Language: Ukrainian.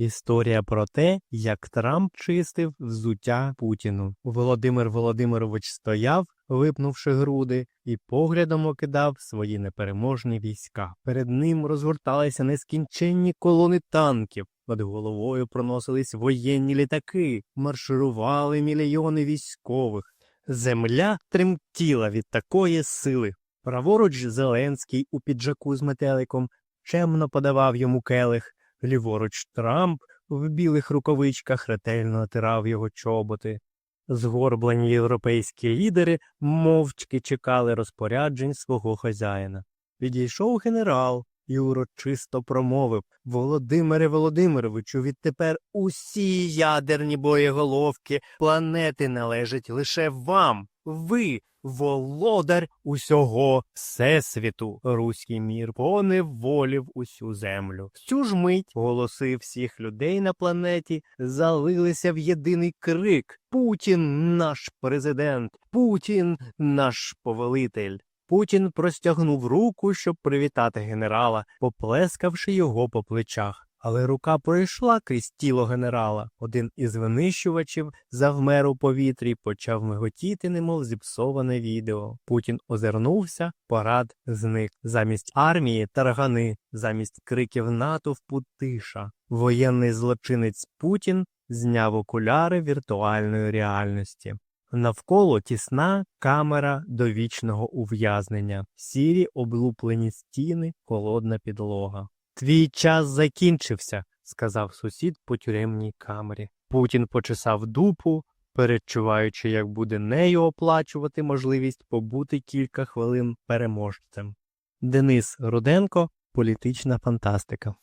Історія про те, як Трамп чистив взуття Путіну. Володимир Володимирович стояв, випнувши груди, і поглядом окидав свої непереможні війська. Перед ним розгорталися нескінченні колони танків. Над головою проносились воєнні літаки, марширували мільйони військових. Земля тремтіла від такої сили. Праворуч Зеленський у піджаку з метеликом чемно подавав йому келих, ліворуч Трамп в білих рукавичках ретельно натирав його чоботи. Згорблені європейські лідери мовчки чекали розпоряджень свого хазяїна. Підійшов генерал і урочисто промовив Володимире Володимировичу, відтепер усі ядерні боєголовки планети належать лише вам. Ви володар усього всесвіту. Руський мір поневолів усю землю. Цю ж мить голоси всіх людей на планеті залилися в єдиний крик Путін наш президент, Путін наш повелитель. Путін простягнув руку, щоб привітати генерала, поплескавши його по плечах. Але рука пройшла крізь тіло генерала. Один із винищувачів завмер у повітрі, почав миготіти, немов зіпсоване відео. Путін озирнувся, парад зник. Замість армії таргани, замість криків натовпу тиша. Воєнний злочинець Путін зняв окуляри віртуальної реальності. Навколо тісна камера довічного ув'язнення, сірі облуплені стіни, холодна підлога. Твій час закінчився, сказав сусід по тюремній камері. Путін почесав дупу, передчуваючи, як буде нею оплачувати можливість побути кілька хвилин переможцем. Денис Руденко, політична фантастика.